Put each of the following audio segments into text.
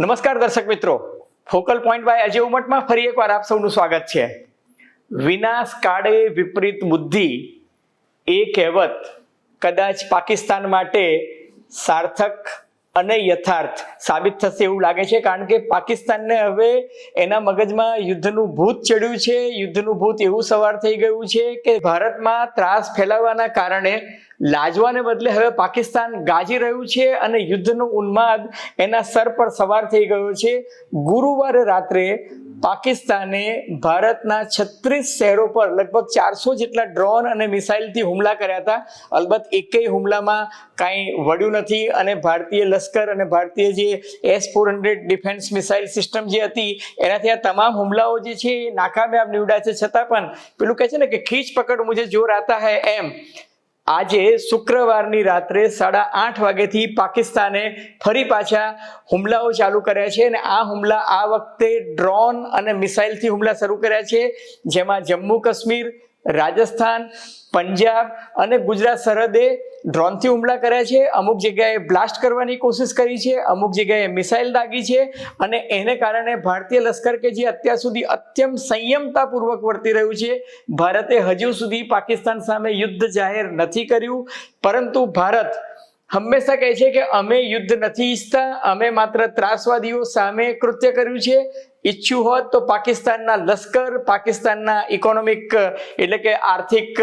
નમસ્કાર દર્શક મિત્રો. ફોકલ પોઈન્ટ બાય અજય ઉમટમાં ફરી એકવાર આપ સૌનું સ્વાગત છે. વિનાશ કાળે વિપરીત બુદ્ધિ એ કહેવત કદાચ પાકિસ્તાન માટે સાર્થક અને યથાર્થ સાબિત થશે એવું લાગે છે, કારણ કે પાકિસ્તાનને હવે એના મગજમાં યુદ્ધનું ભૂત ચડ્યું છે. યુદ્ધનું ભૂત એવું સવાર થઈ ગયું છે કે ભારતમાં ત્રાસ ફેલાવવાના કારણે લાજવાને બદલે હવે પાકિસ્તાન ગાજી રહ્યું છે અને યુદ્ધનો ઉન્માદ એના સર પર સવાર થઈ ગયો છે. ગુરુવારે રાત્રે પાકિસ્તાને ભારતના છત્રીસ શહેરો પર લગભગ ચારસો જેટલા ડ્રોન અને મિસાઇલથી હુમલા કર્યા હતા. અલબત્ત એકેય હુમલામાં કાંઈ વળ્યું નથી અને ભારતીય લશ્કર અને ભારતીય જે S four hundred defence missile system જે હતી, એનાથી આ તમામ હુમલાઓ જે છે એ નાકામયાબ નીવડ્યા છે. છતાં પણ પેલું કહે છે ને કે ખીચ પકડ મુજે જોર આતા હૈ એમ. આજે શુક્રવારની રાત્રે સાડા આઠ વાગ્યાથી પાકિસ્તાને ફરી પાછા હુમલાઓ ચાલુ કર્યા છે અને આ હુમલા આ વખતે ડ્રોન અને મિસાઇલથી હુમલા શરૂ કર્યા છે, જેમાં જમ્મુ કાશ્મીર રાજસ્થાન, પંજાબ અને ગુજરાત સરહદે ડ્રોનથી હુમલા કર્યા છે. અમુક જગ્યાએ બ્લાસ્ટ કરવાની કોશિશ કરી છે. અમુક જગ્યાએ મિસાઇલ દાગી છે અને એને કારણે ભારતીય લશ્કર કે જે અત્યાર સુધી અત્યંત સંયમતાપૂર્વક વર્તી રહ્યું છે, ભારતે હજુ સુધી પાકિસ્તાન સામે યુદ્ધ જાહેર નથી કર્યું. પરંતુ ભારત હંમેશા કહે છે કે અમે યુદ્ધ નથી ઈચ્છતા, અમે માત્ર ત્રાસવાદીઓ સામે કૃત્ય કર્યું છે. ઈચ્છ્યું હોત તો પાકિસ્તાનના લશ્કર, પાકિસ્તાનના ઇકોનોમિક એટલે કે આર્થિક,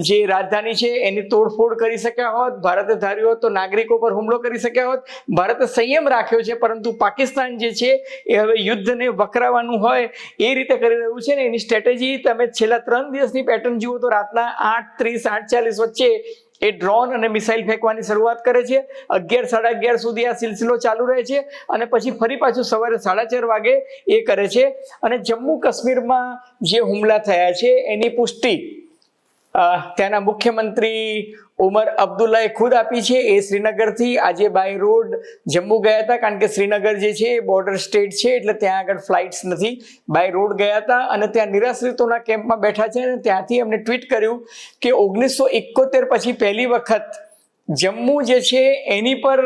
જે રાજધાની છે એની તોડફોડ કરી શક્યા હોત, ભારતે ધાર્યું હોત તો નાગરિકો પર હુમલો કરી શક્યા હોત. ભારતે સંયમ રાખ્યો છે, પરંતુ પાકિસ્તાન જે છે એ હવે યુદ્ધને વકરાવાનું હોય એ રીતે કરી રહ્યું છે ને એની સ્ટ્રેટેજી તમે છેલ્લા ત્રણ દિવસની પેટર્ન જુઓ તો રાતના આઠ, ત્રીસ, આઠ ચાલીસ વચ્ચે એ ડ્રોન અને મિસાઇલ ફેંકવાની શરૂઆત કરે છે. અગિયાર સાડા અગિયાર સુધી આ સિલસિલો ચાલુ રહે છે અને પછી ફરી પાછું સવારે સાડા ચાર વાગે એ કરે છે. અને જમ્મુ કાશ્મીરમાં જે હુમલા થયા છે એની પુષ્ટિ ત્યાંના મુખ્યમંત્રી ઉમર અબ્દુલ્લાએ ખુદ આપી છે. એ શ્રીનગરથી આજે બાય રોડ જમ્મુ ગયા હતા. કારણ કે શ્રીનગર જે છે એ બોર્ડર સ્ટેટ છે, એટલે ત્યાં આગળ ફ્લાઇટ્સ નથી. બાય રોડ ગયા હતા અને ત્યાં નિરાશ્રિતોના કેમ્પમાં બેઠા છે અને ત્યાંથી એમને ટ્વીટ કર્યું કે ઓગણીસો એકોતેર પછી પહેલી વખત જમ્મુ જે છે, એની પર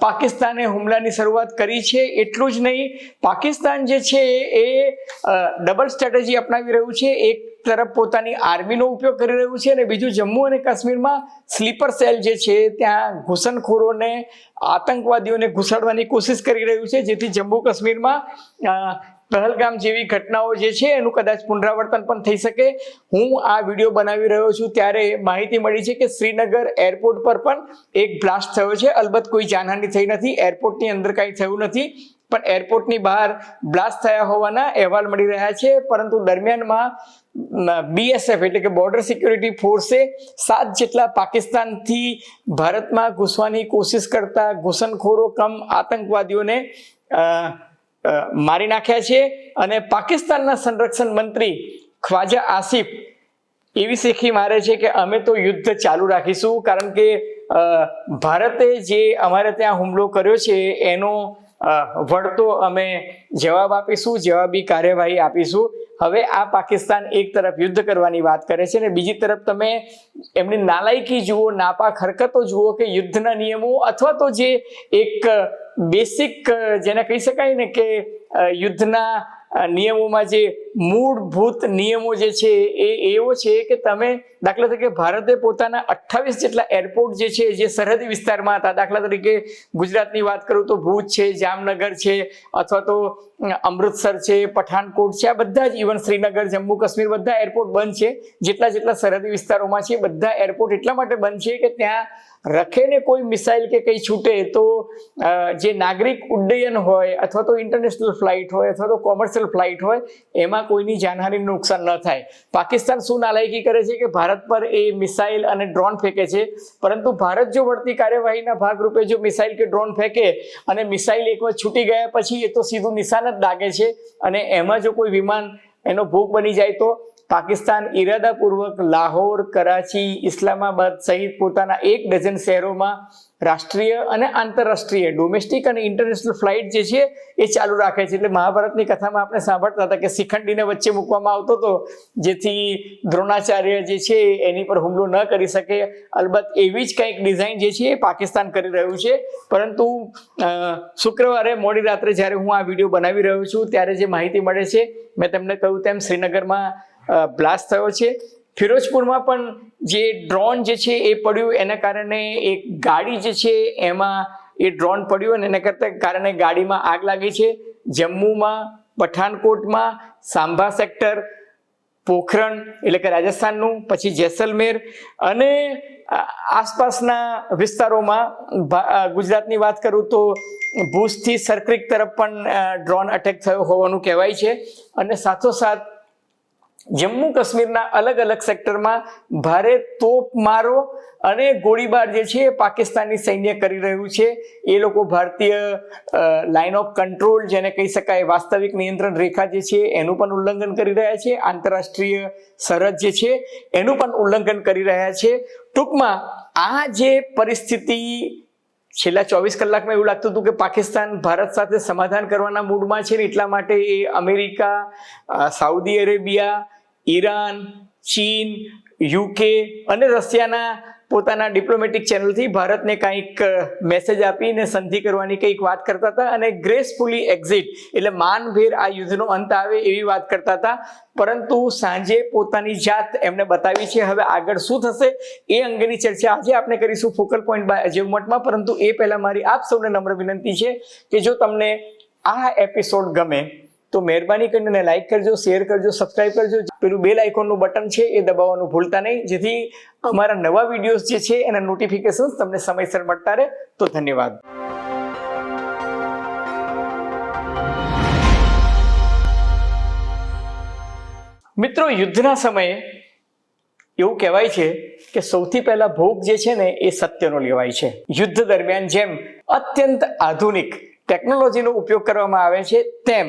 પાકિસ્તાને હુમલાની શરૂઆત કરી છે. એટલું જ નહીં, પાકિસ્તાન જે છે, એ ડબલ સ્ટ્રેટેજી અપનાવી રહ્યું છે. એક તરફ પોતાની આર્મીનો ઉપયોગ કરી રહ્યું છે અને બીજું જમ્મુ અને કાશ્મીરમાં સ્લીપર સેલ જે છે, ત્યાં ઘૂસણખોરોને, આતંકવાદીઓને ઘુસાડવાની કોશિશ કરી રહ્યું છે. જેથી જમ્મુ કાશ્મીરમાં પહેલગામ જેવી ઘટનાઓ જે છે, એનું કદાચ પુનરાવર્તન પણ થઈ શકે. હું આ વીડિયો બનાવી રહ્યો છું ત્યારે માહિતી મળી છે કે શ્રીનગર એરપોર્ટ પર પણ એક બ્લાસ્ટ થયો છે. અલબત્ત કોઈ જાનહાની થઈ નથી, એરપોર્ટની અંદર કાંઈ થયું નથી, પણ એરપોર્ટની બહાર બ્લાસ્ટ થયા હોવાના અહેવાલ મળી રહ્યા છે. પરંતુ દરમિયાનમાં બીએસએફ એટલે કે બોર્ડર સિક્યુરિટી ફોર્સે સાત જેટલા પાકિસ્તાનથી ભારતમાં ઘૂસવાની કોશિશ કરતા ઘૂસણખોરો, કમ આતંકવાદીઓને મારી નાખ્યા છે અને પાકિસ્તાનના સંરક્ષણ મંત્રી ખ્વાજા આસિફ એવી શીખી મારે છે કે અમે તો યુદ્ધ ચાલુ રાખીશું, કારણ કે ભારતે જે અમારે ત્યાં હુમલો કર્યો છે એનો વળતો અમે જવાબ આપીશું, જવાબી કાર્યવાહી આપીશું. હવે આ પાકિસ્તાન એક તરફ યુદ્ધ કરવાની વાત કરે છે અને બીજી તરફ તમે એમની નાલાયકી જુઓ, નાપાક હરકતો જુઓ કે યુદ્ધના નિયમો અથવા તો જે એક બેસિક જેને કહી શકાય ને કે યુદ્ધના નિયમોમાં જે મૂળભૂત નિયમો જે છે એ એવો છે કે તમે દાખલા તરીકે ભારતે પોતાના અઠ્ઠાવીસ જેટલા એરપોર્ટ જે છે, જે સરહદી વિસ્તારમાં હતા, દાખલા તરીકે ગુજરાતની વાત કરું તો ભુજ છે, જામનગર છે, અથવા તો અમૃતસર છે પઠાણકોટ છે, આ બધા જ ઇવન શ્રીનગર, જમ્મુ, કાશ્મીર બધા એરપોર્ટ બંધ છે. જેટલા જેટલા સરહદી વિસ્તારોમાં છે, બધા એરપોર્ટ એટલા માટે બંધ છે કે ત્યાં રખેને કોઈ મિસાઇલ કે કંઈ છૂટે તો જે નાગરિક ઉડ્ડયન હોય અથવા તો ઇન્ટરનેશનલ ફ્લાઇટ હોય અથવા તો કોમર્શિયલ ફ્લાઇટ હોય, એમાં કોઈની જાનહાનિનું નુકસાન ન થાય. પાકિસ્તાન શું નાલાયકી કરે છે કે ભારત પર એ મિસાઇલ અને ડ્રોન ફેંકે છે, પરંતુ ભારત જો વળતી કાર્યવાહીના ભાગરૂપે જો મિસાઇલ કે ડ્રોન ફેંકે અને મિસાઇલ એકવાર છૂટી ગયા પછી એ તો સીધું નિશાન જ લાગે છે અને એમાં જો કોઈ વિમાન એનો ભોગ બની જાય તો પાકિસ્તાન ઈરાદાપૂર્વક લાહોર, કરાચી, ઇસ્લામાબાદ સહિત પોતાના એક ડઝન શહેરોમાં રાષ્ટ્રીય અને આંતરરાષ્ટ્રીય ડોમેસ્ટિક અને ઇન્ટરનેશનલ ફ્લાઇટ જે છે એ ચાલુ રાખે છે. એટલે મહાભારતની કથામાં આપણે સાંભળતા હતા કે શિખંડીને વચ્ચે મૂકવામાં આવતો હતો, જેથી દ્રોણાચાર્ય જે છે એની પર હુમલો ન કરી શકે. અલબત્ત એવી જ કંઈક ડિઝાઇન જે છે એ પાકિસ્તાન કરી રહ્યું છે. પરંતુ શુક્રવારે મોડી રાત્રે જ્યારે હું આ વીડિયો બનાવી રહ્યો છું, ત્યારે જે માહિતી મળે છે, મેં તમને કહ્યું તેમ શ્રીનગરમાં બ્લાસ્ટ થયો છે. ફિરોજપુરમાં પણ જે ડ્રોન જે છે એ પડ્યું, એના કારણે એક ગાડી જે છે એમાં એ ડ્રોન પડ્યું અને એના કરતા કારણે ગાડીમાં આગ લાગી છે. જમ્મુમાં, પઠાનકોટમાં, સાંભા સેક્ટર પોખરણ એટલે કે રાજસ્થાનનું, પછી જેસલમેર અને આસપાસના વિસ્તારોમાં ગુજરાતની વાત કરું તો ભુજથી સરક્રિક તરફ પણ ડ્રોન અટેક થયો હોવાનું કહેવાય છે. અને સાથોસાથ જમ્મુ કાશ્મીરના અલગ અલગ સેક્ટરમાં ભારે તોપ મારો અને ગોળીબાર જે છે એ પાકિસ્તાની સૈન્ય કરી રહ્યું છે. એ લોકો ભારતીય લાઇન ઓફ કંટ્રોલ જેને કહી શકાય, વાસ્તવિક નિયંત્રણ રેખા જે છે એનું પણ ઉલ્લંઘન કરી રહ્યા છે. આંતરરાષ્ટ્રીય સરહદ જે છે એનું પણ ઉલ્લંઘન કરી રહ્યા છે. ટૂંકમાં આ જે પરિસ્થિતિ છેલ્લા ચોવીસ કલાકમાં એવું લાગતું હતું કે પાકિસ્તાન ભારત સાથે સમાધાન કરવાના મૂડમાં છે ને એટલા માટે એ અમેરિકા સાઉદી અરેબિયા ઈરાન, ચીન, યુકે અને રશિયાના પોતાના ડિપ્લોમેટિક ચેનલથી ભારતને કંઈક મેસેજ આપીને સંધિ કરવાની કંઈક વાત કરતા હતા અને ગ્રેસફુલી એક્ઝિટ એટલે માનભેર આ યુદ્ધનો અંત આવે એવી વાત કરતા હતા. પરંતુ સાંજે પોતાની જાત એમને બતાવી છે. હવે આગળ શું થશે એ અંગેની ચર્ચા આજે આપણે કરીશું ફોકલ પોઈન્ટ બાય અજય ઉમટમાં પરંતુ એ પહેલાં મારી આપ સૌને નમ્ર વિનંતી છે કે જો તમને આ એપિસોડ ગમે તો મહેરબાની કરીને લાઈક કરજો શેર કરજો સબસ્ક્રાઇબ કરજો. પેલું બેલ આઇકોનનું બટન છે એ દબાવવાનું ભૂલતા નહીં. જેથી અમારા નવા વિડીયોઝ જે છે એના નોટિફિકેશન તમને સમયસર મળતા રહે. તો ધન્યવાદ. મિત્રો, યુદ્ધના સમયે એવું કહેવાય છે કે સૌથી પહેલા ભોગ જે છે ને એ સત્યનો લેવાય છે. યુદ્ધ દરમિયાન જેમ અત્યંત આધુનિક ટેકનોલોજીનો ઉપયોગ કરવામાં આવે છે, તેમ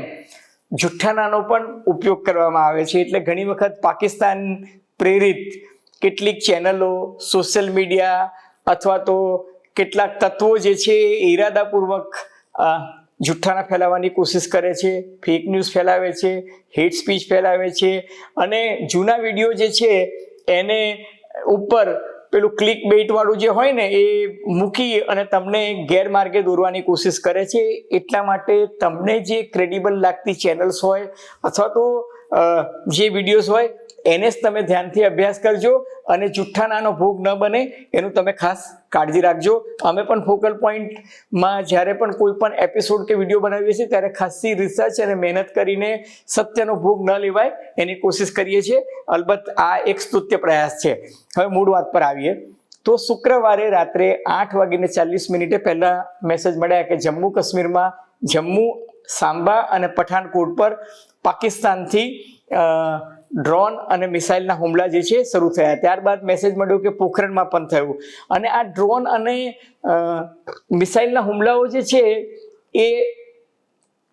જુઠ્ઠાનાનો પણ ઉપયોગ કરવામાં આવે છે. એટલે ઘણી વખત પાકિસ્તાન પ્રેરિત કેટલીક ચેનલો, સોશિયલ મીડિયા અથવા તો કેટલાક તત્વો જે છે ઈરાદાપૂર્વક જુઠ્ઠાના ફેલાવવાની કોશિશ કરે છે, ફેક ન્યૂઝ ફેલાવે છે, હેટ સ્પીચ ફેલાવે છે અને જૂના વીડિયો જે છે એને ઉપર પેલું ક્લિક બેઇટ વાળું જે હોય ને, એ મૂકી અને તમને ગેરમાર્ગે દોરવાની કોશિશ કરે છે. એટલા માટે તમને જે ક્રેડિબલ લાગતી ચેનલ્સ હોય અથવા તો જે વિડીયોઝ હોય એને જ તમે ધ્યાનથી અભ્યાસ કરજો અને જુઠ્ઠાનાનો ભોગ ન બને, એનું તમે ખાસ કાળજી રાખજો. અમે પણ ફોકલ પોઈન્ટમાં જ્યારે પણ કોઈ પણ એપિસોડ કે વીડિયો બનાવીએ છીએ, ત્યારે ખાસી રિસર્ચ અને મહેનત કરીને સત્યનો ભોગ ન લેવાય એની કોશિશ કરીએ છીએ. અલબત્ત આ એક સ્તુત્ય પ્રયાસ છે. હવે મૂળ વાત પર આવીએ. તો શુક્રવારે રાત્રે આઠ વાગીને ચાલીસ મિનિટે પહેલા મેસેજ મળ્યા કે જમ્મુ કાશ્મીરમાં જમ્મુ, સાંબા અને પઠાણકોટ પર પાકિસ્તાનથી ડ્રોન અને મિસાઇલના હુમલા જે છે શરૂ થયા. ત્યારબાદ મેસેજ મળ્યો કે પોખરણમાં પણ થયું. અને આ ડ્રોન અને મિસાઇલના હુમલાઓ જે છે એ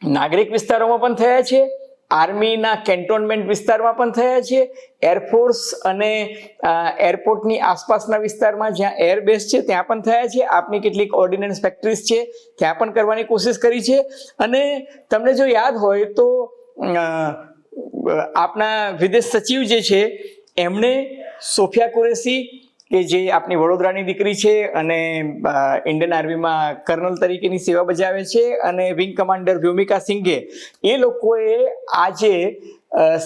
નાગરિક વિસ્તારોમાં પણ થયા છે, આર્મીના કેન્ટોનમેન્ટ વિસ્તારમાં પણ થયા છે એરફોર્સ અને એરપોર્ટની આસપાસના વિસ્તારમાં જ્યાં એરબેઝ છે ત્યાં પણ થયા છે. આપની કેટલીક ઓર્ડિનન્સ ફેક્ટરીઝ છે ત્યાં પણ કરવાની કોશિશ કરી છે. અને તમને જો યાદ હોય તો અ, આપના વિદેશ સચિવ જે છે એમણે સોફિયા કુરેશી કે જે આપણી વડોદરાની દીકરી છે અને ઇન્ડિયન આર્મીમાં કર્નલ તરીકેની સેવા બજાવે છે અને વિંગ કમાન્ડર વ્યોમિકા સિંઘે એ લોકોએ આજે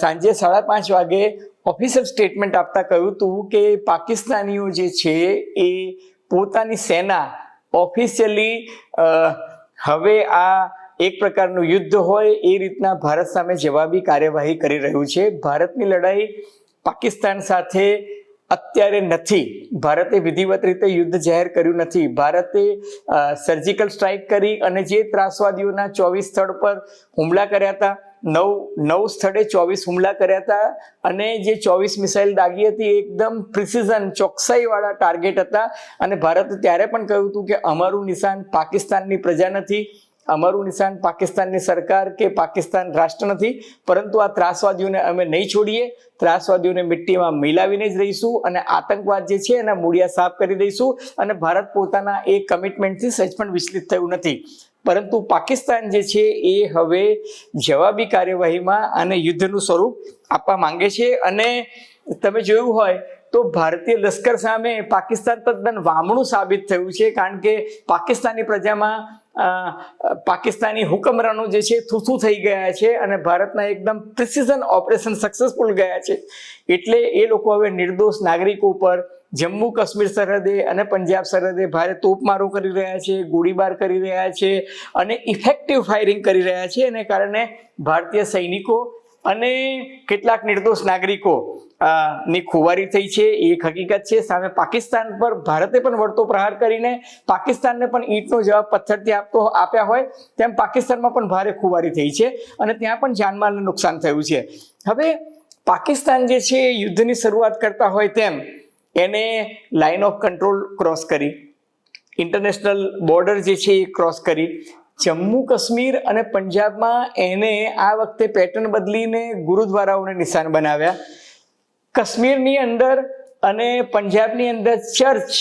સાંજે સાડા પાંચ વાગે ઓફિશિયલ સ્ટેટમેન્ટ આપતા કહ્યું હતું કે પાકિસ્તાનીઓ જે છે એ પોતાની સેના ઓફિશિયલી હવે આ એક પ્રકારનું યુદ્ધ હોય એ રીતના ભારત સામે જવાબી કાર્યવાહી કરી રહ્યું છે. ભારતની લડાઈ પાકિસ્તાન સાથે અત્યારે નથી. ભારતે વિધિવત રીતે યુદ્ધ જાહેર કર્યું નથી. ભારતે સર્જિકલ સ્ટ્રાઇક કરી અને જે ત્રાસવાદીઓના ચોવીસ સ્થળ પર હુમલા કર્યા હતા, નવ નવ સ્થળે ચોવીસ હુમલા કર્યા હતા અને જે ચોવીસ મિસાઇલ દાગી હતી એકદમ પ્રિસિઝન ચોકસાઈવાળા ટાર્ગેટ હતા. અને ભારતે ત્યારે પણ કહ્યું હતું કે અમારું નિશાન પાકિસ્તાનની પ્રજા નથી. અમારું નિશાન પાકિસ્તાનની સરકાર કે પાકિસ્તાન રાષ્ટ્ર નથી, પરંતુ આ ત્રાસવાદીઓને અમે નહીં છોડીએ. ત્રાસવાદીઓને મિટ્ટીમાં મિલાવીને જ રહીશું અને આતંકવાદ જે છે એના મૂળિયા સાફ કરી દઈશું અને ભારત પોતાના એ કમિટમેન્ટથી સહેજ પણ વિચલિત થયું નથી. પરંતુ પાકિસ્તાન જે છે એ હવે જવાબી કાર્યવાહીમાં અને યુદ્ધનું સ્વરૂપ આપવા માંગે છે અને તમે જોયું હોય તો ભારતીય લશ્કર સામે પાકિસ્તાન તદ્દન વામણું સાબિત થયું છે કારણ કે પાકિસ્તાની પ્રજામાં પાકિસ્તાની હુકમરાનો જે છે થૂથું થઈ ગયા છે અને ભારતના એકદમ પ્રિસિઝન ઓપરેશન સક્સેસફુલ ગયા છે. એટલે એ લોકો હવે નિર્દોષ નાગરિકો ઉપર જમ્મુ કાશ્મીર સરહદે અને પંજાબ સરહદે ભારે તોપમારો કરી રહ્યા છે, ગોળીબાર કરી રહ્યા છે અને ઇફેક્ટિવ ફાયરિંગ કરી રહ્યા છે. એને કારણે ભારતીય સૈનિકો અને કેટલાક નિર્દોષ નાગરિકો ની ખુવારી થઈ છે, એ એક હકીકત છે. સામે પાકિસ્તાન પર ભારતે પણ વળતો પ્રહાર કરીને પાકિસ્તાનને પણ ઈંટનો જવાબ પથ્થરથી આપતો આપ્યા હોય, તેમ પાકિસ્તાનમાં પણ ભારે ખુવારી થઈ છે અને ત્યાં પણ જાનમાલને નુકસાન થયું છે. હવે પાકિસ્તાન જે છે, એ યુદ્ધની શરૂઆત કરતા હોય તેમ એને લાઇન ઓફ કંટ્રોલ ક્રોસ કરી, ઇન્ટરનેશનલ બોર્ડર જે છે, એ ક્રોસ કરી જમ્મુ કાશ્મીર અને પંજાબમાં એને આ વખતે પેટર્ન બદલીને ગુરુદ્વારાઓને નિશાન બનાવ્યા. કાશ્મીરની અંદર અને પંજાબની અંદર ચર્ચ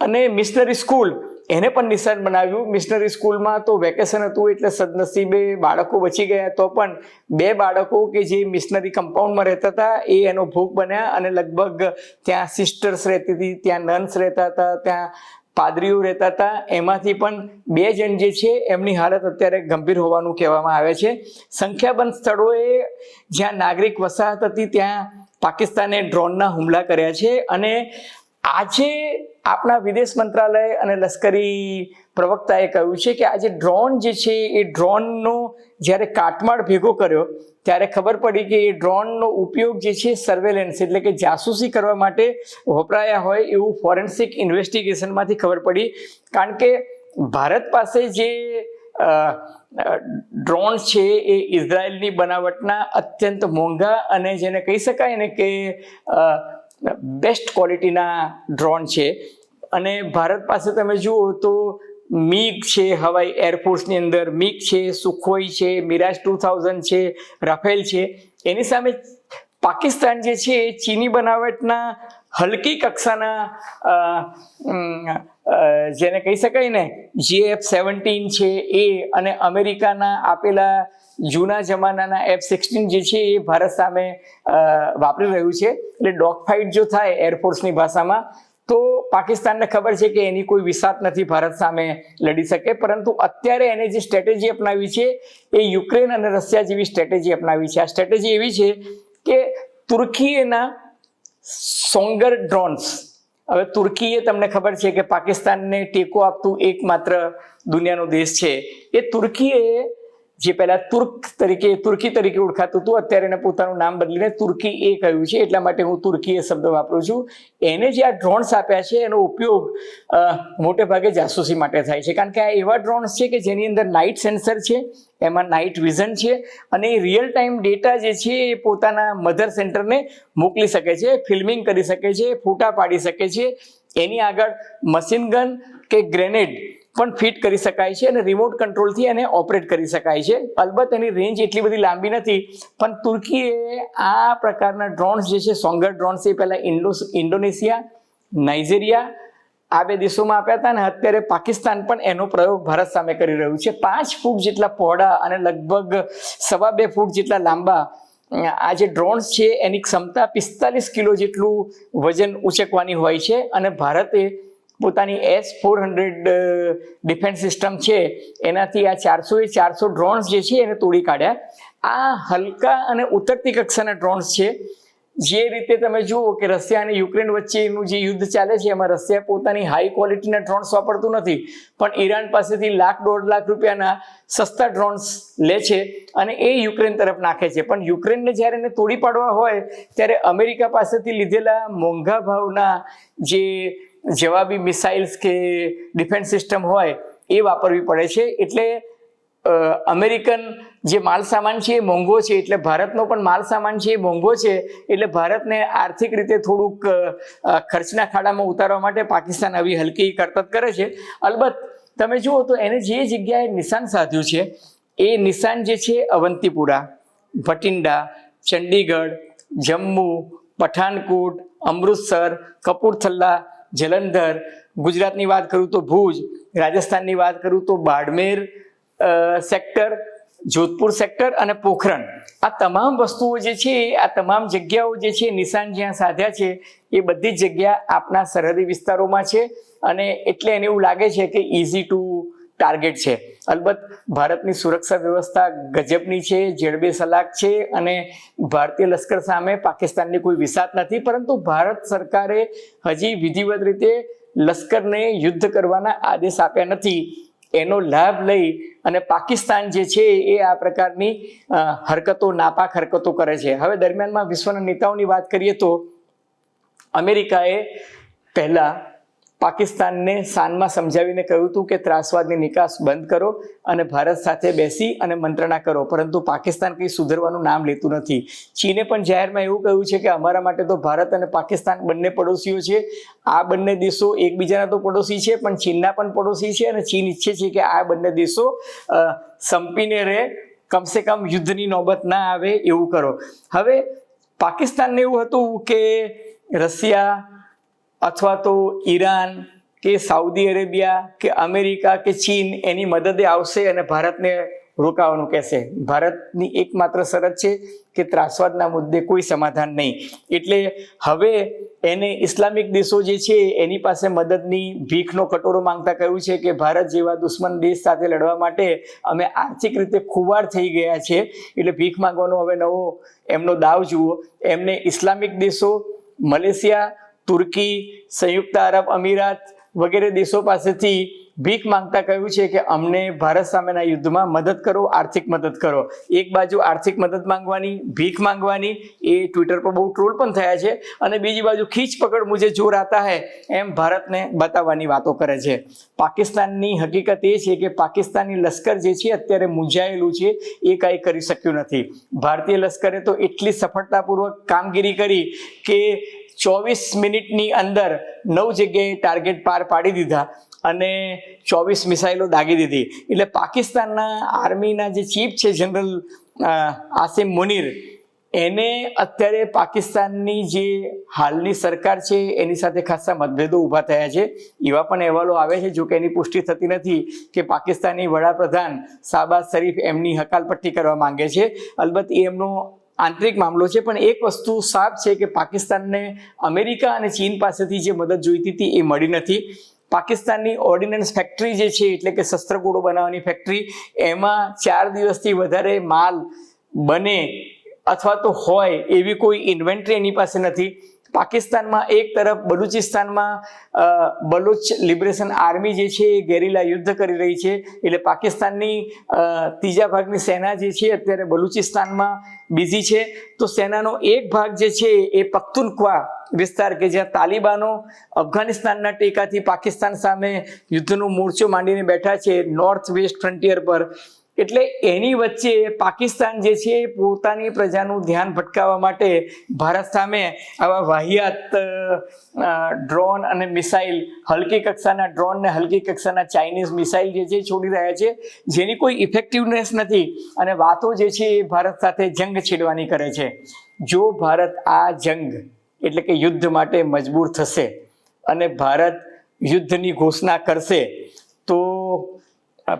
અને મિશનરી સ્કૂલ એને પણ નિશાન બનાવ્યું. મિશનરી સ્કૂલમાં તો વેકેશન હતું એટલે સદનસીબે બાળકો બચી ગયા. તો પણ બે બાળકો કે જે મિશનરી કમ્પાઉન્ડમાં રહેતા હતા, એ એનો ભોગ બન્યા અને લગભગ ત્યાં સિસ્ટર્સ રહેતી હતી, ત્યાં નન્સ રહેતા હતા, ત્યાં પાદરીઓ રહેતા હતા. એમાંથી પણ બે જણ જે છે, એમની હાલત અત્યારે ગંભીર હોવાનું કહેવામાં આવે છે. સંખ્યાબંધ સ્થળોએ જ્યાં નાગરિક વસાહત હતી, ત્યાં પાકિસ્તાને ડ્રોનના હુમલા કર્યા છે. અને આજે આપણા વિદેશ મંત્રાલય અને લશ્કરી પ્રવક્તાએ કહ્યું છે કે આજે ડ્રોન જે છે, એ ડ્રોનનો જ્યારે કાટમાળ ભેગો કર્યો, ત્યારે ખબર પડી કે એ ડ્રોનનો ઉપયોગ જે છે સર્વેલન્સ એટલે કે જાસૂસી કરવા માટે વપરાયા હોય એવું ફોરેન્સિક ઇન્વેસ્ટિગેશનમાંથી ખબર પડી. કારણ કે ભારત પાસે જે ડ્રોન છે, એ ઇઝરાયલની બનાવટના અત્યંત મોંઘા અને જેને કહી શકાય ને કે બેસ્ટ ક્વોલિટીના ડ્રોન છે. અને ભારત પાસે તમે જુઓ તો મિગ છે, હવાઈ એરફોર્સની અંદર મિગ છે, સુખોઈ છે, મિરાજ ટુ થાઉઝન્ડ છે, રાફેલ છે. એની સામે પાકિસ્તાન જે છે, એ ચીની બનાવટના હલકી કક્ષાના જેને કહી શકાય ને, જીએફ સેવન્ટીન છે, એ અને અમેરિકાના આપેલા જૂના જમાનાના એફ સિક્સટીન જે છે, એ ભારત સામે વાપરી રહ્યું છે. એટલે ડોગ ફાઇટ જો થાય એરફોર્સની ભાષામાં તો પાકિસ્તાનને ખબર છે કે એની કોઈ વિસાત નથી, ભારત સામે લડી શકે. પરંતુ અત્યારે એને જે સ્ટ્રેટેજી અપનાવી છે, એ યુક્રેન અને રશિયા જેવી સ્ટ્રેટેજી અપનાવી છે. આ સ્ટ્રેટેજી એવી છે કે તુર્કીએના સોંગર ડ્રોન્સ હવે તુર્કીએ તમને ખબર છે કે પાકિસ્તાનને ટેકો આપતું એકમાત્ર દુનિયાનો દેશ છે. એ તુર્કીએ જે પહેલા તુર્ક તરીકે, તુર્કી તરીકે ઓળખાતું હતું, અત્યારે એને પોતાનું નામ બદલીને તુર્કી એ કહ્યું છે. એટલા માટે હું તુર્કી એ શબ્દ વાપરું છું. એને જે આ ડ્રોન્સ આપ્યા છે, એનો ઉપયોગ મોટે ભાગે જાસૂસી માટે થાય છે. કારણ કે આ એવા ડ્રોન્સ છે કે જેની અંદર નાઇટ સેન્સર છે, એમાં નાઇટ વિઝન છે, અને એ રિયલ ટાઈમ ડેટા જે છે એ પોતાના મધર સેન્ટરને મોકલી શકે છે ફિલ્મિંગ કરી શકે છે, ફોટા પાડી શકે છે. એની આગળ મશીન ગન કે ગ્રેનેડ પણ ફિટ કરી શકાય છે અને રિમોટ કંટ્રોલથી એને ઓપરેટ કરી શકાય છે. અલબત્ત એની રેન્જ એટલી બધી લાંબી નથી, પણ તુર્કીએ આ પ્રકારના ડ્રોન્સ જે છે, સોંગર ડ્રોન્સ એ પહેલાં ઇન્ડો, ઇન્ડોનેશિયા, નાઇજેરિયા આ બે દેશોમાં આપ્યા હતા ને અત્યારે પાકિસ્તાન પણ એનો પ્રયોગ ભારત સામે કરી રહ્યું છે. પાંચ ફૂટ જેટલા પહોળા અને લગભગ સવા બે ફૂટ જેટલા લાંબા આ જે ડ્રોન્સ છે, એની ક્ષમતા પિસ્તાલીસ કિલો જેટલું વજન ઉચકવાની હોય છે અને ભારતે પોતાની S four hundred defence system છે. એનાથી આ ચારસો એ ચારસો ડ્રોન્સ જે છે એને તોડી કાઢ્યા. આ હલકા અને ઉતરતી કક્ષાના ડ્રોન્સ છે. જે રીતે તમે જુઓ કે રશિયા અને યુક્રેન વચ્ચેનું જે યુદ્ધ ચાલે છે, એમાં રશિયા પોતાની હાઈ ક્વોલિટીના ડ્રોન્સ વાપરતું નથી. પણ ઈરાન પાસેથી લાખ દોઢ લાખ રૂપિયાના સસ્તા ડ્રોન્સ લે છે અને એ યુક્રેન તરફ નાખે છે. પણ યુક્રેનને જ્યારે એને તોડી પાડવા હોય, ત્યારે અમેરિકા પાસેથી લીધેલા મોંઘા ભાવના જે જવાબી મિસાઇલ્સ કે ડિફેન્સ સિસ્ટમ હોય એ વાપરવી પડે છે. એટલે અમેરિકન જે માલસામાન છે એ મોંઘો છે. એટલે ભારતનો પણ માલસામાન છે એ મોંઘો છે. એટલે ભારતને આર્થિક રીતે થોડુંક ખર્ચના ખાડામાં ઉતારવા માટે પાકિસ્તાન આવી હલકી કરતત કરે છે. અલબત્ત, તમે જુઓ તો એને જે જગ્યાએ નિશાન સાધ્યું છે, એ નિશાન જે છે અવંતીપુરા, ભટિંડા, ચંડીગઢ, જમ્મુ, પઠાનકોટ, અમૃતસર કપૂરથલ્લા જલંધર, ગુજરાતની વાત કરું તો ભુજ, રાજસ્થાનની વાત કરું તો બાડમેર સેક્ટર, જોધપુર સેક્ટર અને પોખરણ. આ તમામ વસ્તુઓ જે છે, આ તમામ જગ્યાઓ જે છે, નિશાન જ્યાં સાધ્યા છે, એ બધી જ જગ્યા આપણા સરહદી વિસ્તારોમાં છે અને એટલે એને એવું લાગે છે કે ઇઝી ટુ ટાર્ગેટ છે. અલબત્ત ભારતની સુરક્ષા વ્યવસ્થા ગજબની છે, જેડબે સલાક છે અને ભારતીય લશ્કર સામે પાકિસ્તાનની કોઈ વિસાત નથી, પરંતુ ભારત સરકારે હજી વિધિવત રીતે લશ્કરને યુદ્ધ કરવાના આદેશ આપ્યા નથી. એનો લાભ લઈ અને પાકિસ્તાન જે છે એ આ પ્રકારની હરકતો, નાપાક હરકતો કરે છે. હવે દરમિયાનમાં વિશ્વના નેતાઓની વાત કરીએ તો અમેરિકાએ પહેલા પાકિસ્તાનને શાનમાં સમજાવીને કહ્યું હતું કે ત્રાસવાદની નિકાસ બંધ કરો અને ભારત સાથે બેસી અને મંત્રણા કરો. પરંતુ પાકિસ્તાન કંઈ સુધરવાનું નામ લેતું નથી. ચીને પણ જાહેરમાં એવું કહ્યું છે કે અમારા માટે તો ભારત અને પાકિસ્તાન બંને પડોશીઓ છે. આ બંને દેશો એકબીજાના તો પડોશી છે, પણ ચીનના પણ પડોશી છે અને ચીન ઈચ્છે છે કે આ બંને દેશો સંપીને રહે, કમસે કમ યુદ્ધની નોબત ના આવે એવું કરો. હવે પાકિસ્તાનને એવું હતું કે રશિયા અથવા તો ઈરાન કે સાઉદી અરેબિયા કે અમેરિકા કે ચીન એની મદદે આવશે અને ભારતને રોકાવાનું કહેશે. ભારતની એકમાત્ર શરત છે કે ત્રાસવાદના મુદ્દે કોઈ સમાધાન નહીં. એટલે હવે એને ઇસ્લામિક દેશો જે છે એની પાસે મદદની ભીખનો કટોરો માંગતા કહ્યું છે કે ભારત જેવા દુશ્મન દેશ સાથે લડવા માટે અમે આર્થિક રીતે ખુવાર થઈ ગયા છે. એટલે ભીખ માંગવાનો હવે નવો એમનો દાવ જુઓ. એમને ઇસ્લામિક દેશો, મલેશિયા તુર્કી, સંયુક્ત આરબ અમીરાત વગેરે દેશો પાસેથી ભીખ માંગતા કહ્યું છે કે અમને ભારત સામેના યુદ્ધમાં મદદ કરો, આર્થિક મદદ કરો. એક બાજુ આર્થિક મદદ માંગવાની, ભીખ માંગવાની, એ ટ્વિટર પર બહુ ટ્રોલ પણ થયા છે અને બીજી બાજુ ખીચ પકડ મુજે જોર આતા હે એમ ભારતને બતાવવાની વાતો કરે છે. પાકિસ્તાનની હકીકત એ છે કે પાકિસ્તાની લશ્કર જે છે અત્યારે મૂંઝાયેલું છે એ કાંઈ કરી શક્યું નથી. ભારતીય લશ્કરે તો એટલી સફળતાપૂર્વક કામગીરી કરી કે ચોવીસ મિનિટની અંદર નવ જગ્યાએ ટાર્ગેટ પાર પાડી દીધા અને ચોવીસ મિસાઇલો દાગી દીધી. એટલે પાકિસ્તાનના આર્મીના જે ચીફ છે જનરલ આસિમ મુનીર, એને અત્યારે પાકિસ્તાનની જે હાલની સરકાર છે, એની સાથે ખાસા મતભેદો ઊભા થયા છે. એવા પણ અહેવાલો આવે છે જો કે એની પુષ્ટિ થતી નથી કે પાકિસ્તાની વડાપ્રધાન શાહબાદ શરીફ એમની હકાલપટ્ટી કરવા માંગે છે. અલબત્ત એ એમનો આંતરિક મામલો છે, પણ એક વસ્તુ સાફ છે કે પાકિસ્તાનને અમેરિકા અને ચીન પાસેથી જે મદદ જોઈતી હતી એ મળી નથી. પાકિસ્તાનની ઓર્ડિનન્સ ફેક્ટરી જે છે, એટલે કે શસ્ત્રગોળો બનાવવાની ફેક્ટરી એમાં ચાર દિવસથી વધારે માલ બને અથવા તો હોય એવી કોઈ ઇન્વેન્ટરી એની પાસે નથી. પાકિસ્તાનમાં એક તરફ બલુચિસ્તાનમાં બલુચ લિબરેશન આર્મી જે છે એ ગેરીલા યુદ્ધ કરી રહી છે. એટલે પાકિસ્તાનની ત્રીજા ભાગની સેના જે છે અત્યારે બલુચિસ્તાનમાં બીઝી છે. તો સેનાનો એક ભાગ જે છે એ પખ્તુનખ્વા વિસ્તાર કે જ્યાં તાલિબાનો અફઘાનિસ્તાનના ટેકાથી પાકિસ્તાન સામે યુદ્ધનો મોરચો માંડીને બેઠા છે નોર્થ વેસ્ટ ફ્રન્ટિયર પર. એટલે એની વચ્ચે પાકિસ્તાન જે છે એ પોતાની પ્રજાનું ધ્યાન ભટકાવવા માટે ભારત સામે આવા વાહિયાત ડ્રોન અને મિસાઇલ, હલકી કક્ષાના ડ્રોન ને હલકી કક્ષાના ચાઇનીઝ મિસાઇલ જે છે છોડી રહ્યા છે, જેની કોઈ ઇફેક્ટિવનેસ નથી અને વાતો જે છે એ ભારત સાથે જંગ છેડવાની કરે છે. જો ભારત આ જંગ એટલે કે યુદ્ધ માટે મજબૂર થશે અને ભારત યુદ્ધની ઘોષણા કરશે, તો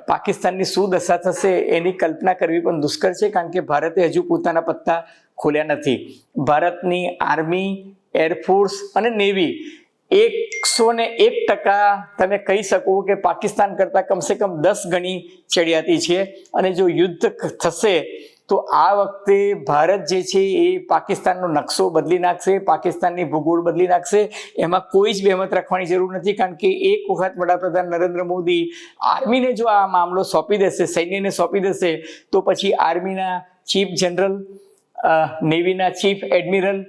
પાકિસ્તાનની શું દશા થશે એની કલ્પના કરવી પણ દુષ્કર છે, કારણ કે ભારતે હજુ પોતાના પત્તા ખોલ્યા નથી. ભારતની આર્મી એરફોર્સ અને નેવી એકસો ને એક ટકા તમે કહી શકો કે પાકિસ્તાન કરતાં કમસે કમ દસ ગણી ચડિયાતી છે. અને જો યુદ્ધ થશે તો આ વખતે ભારત જે છે એ પાકિસ્તાનનો નકશો બદલી નાખશે, પાકિસ્તાનની ભૂગોળ બદલી નાખશે. એમાં કોઈ જ બહેમત રાખવાની જરૂર નથી, કારણ કે એક વખત વડાપ્રધાન નરેન્દ્ર મોદી આર્મીને જો આ મામલો સોંપી દેશે, સૈન્યને સોંપી દેશે, તો પછી આર્મીના ચીફ જનરલ નેવીના ચીફ એડમિરલ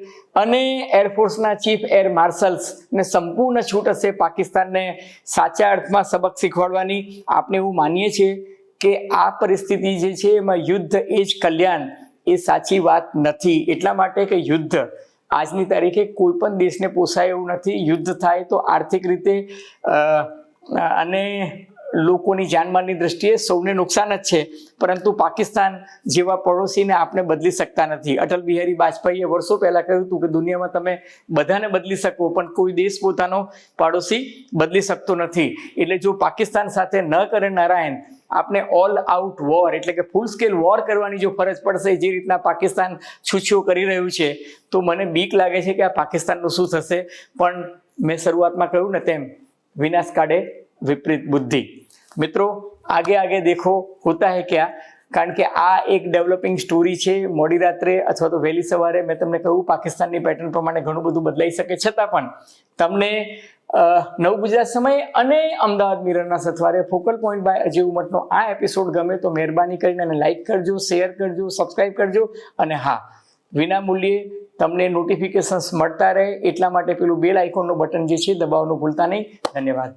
અને એરફોર્સના ચીફ એર માર્શલ્સ ને સંપૂર્ણ છૂટ હશે પાકિસ્તાનને સાચા અર્થમાં સબક શીખવાડવાની. આપણે એવું માનીએ છીએ કે આ પરિસ્થિતિ જે છે એમાં યુદ્ધ એ જ કલ્યાણ એ સાચી વાત નથી. એટલા માટે કે યુદ્ધ આજની તારીખે કોઈ પણ દેશને પોસાય એવું નથી. યુદ્ધ થાય તો આર્થિક રીતે અને લોકોની જાનમાલની દ્રષ્ટિએ સૌને નુકસાન જ છે. પરંતુ પાકિસ્તાન જેવા પડોશીને આપણે બદલી શકતા નથી. અટલ બિહારી વાજપેયીએ વર્ષો પહેલાં કહ્યું હતું કે દુનિયામાં તમે બધાને બદલી શકો, પણ કોઈ દેશ પોતાનો પાડોશી બદલી શકતો નથી. એટલે જો પાકિસ્તાન સાથે ન કરે નારાયણ આપણે ઓલ આઉટ વોર એટલે કે ફૂલ સ્કેલ વોર કરવાની જો ફરજ પડશે, જે રીતના પાકિસ્તાન છૂછીઓ કરી રહ્યું છે, તો મને બીક લાગે છે કે આ પાકિસ્તાનનું શું થશે. પણ મેં શરૂઆતમાં કહ્યું ને તેમ, વિનાશ કાઢે વિપરીત બુદ્ધિ. મિત્રો, આગે આગે દેખો હોતા હે ક્યાં? કારણ કે આ એક ડેવલપિંગ સ્ટોરી છે, મોડી રાત્રે અથવા તો વહેલી સવારે. મેં તમને કહ્યું, પાકિસ્તાનની પેટર્ન પ્રમાણે ઘણું બધું બદલાઈ શકે. છતાં પણ તમને નવ ગુજરાત સમય અને અમદાવાદ મિરરના સથવારે ફોકલ પોઈન્ટ બાય અજય ઉમટનો આ એપિસોડ ગમે તો મહેરબાની કરીને એને લાઇક કરજો શેર કરજો સબસ્ક્રાઈબ કરજો. અને હા વિના મૂલ્યે તમને નોટિફિકેશન્સ મળતા રહે. એટલા માટે પેલું બેલ આઇકોનનું બટન જે છે દબાવવાનું ભૂલતા નહીં. ધન્યવાદ.